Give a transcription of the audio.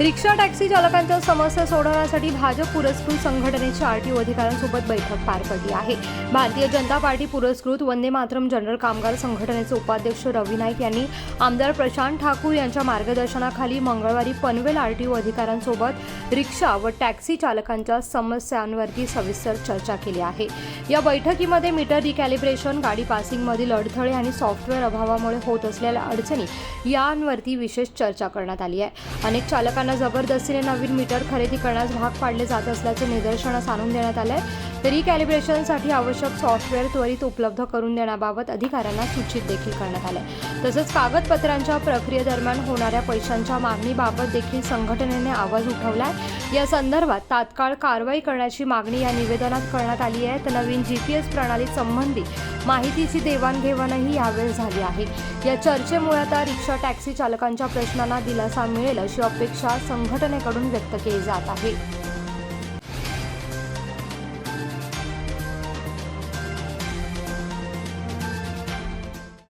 Rickshaw taxi चालकांच्या समस्या सोडवण्यासाठी भाजप पुरस्कृत संघटनेची आरटीओ अधिकाऱ्यांसोबत बैठक पार पडली आहे. भारतीय जनता पार्टी पुरस्कृत वंदे मातरम जनरल कामगार संघटनेचे उपाध्यक्ष रवी नाईक यांनी आमदार प्रशांत ठाकूर यांच्या मार्गदर्शनाखाली मंगळवारी पनवेल आरटीओ अधिकाऱ्यांसोबत रिक्षा व टॅक्सी चालकांच्या समस्यांवरती सविस्तर चर्चा केली आहे. या बैठकीमध्ये मीटर रिकॅलिब्रेशन गाडी पासिंगमधील अडथळे आणि सॉफ्टवेअर अभावामुळे होत असलेल्या अडचणी यांवरती विशेष चर्चा करण्यात आली आहे. अनेक चालकांना जबरदस्तीने नवीन मीटर खरेदी करण्यास भाग पाडले जात असल्याचे निदर्शनास आणून देण्यात आले रिकॅलिब्रेशनसाठी आवश्यक सॉफ्टवेअर त्वरित उपलब्ध करून देण्याबाबत अधिकाऱ्यांना सूचित देखील करण्यात आले तसंच कागदपत्रांच्या प्रक्रियेदरम्यान होणाऱ्या पैशांच्या मागणीबाबत देखील संघटनेने आवाज उठवला आहे. या संदर्भात तात्काळ कारवाई करण्याची मागणी या निवेदनात करण्यात आली आहे. तर नवीन जी पी एस प्रणाली संबंधी माहितीची देवाणघेवाणही यावेळी झाली आहे. या चर्चेमुळे आता रिक्षा टॅक्सी चालकांच्या प्रश्नांना दिलासा मिळेल अशी अपेक्षा संघटनेकडून व्यक्त केली जात आहे.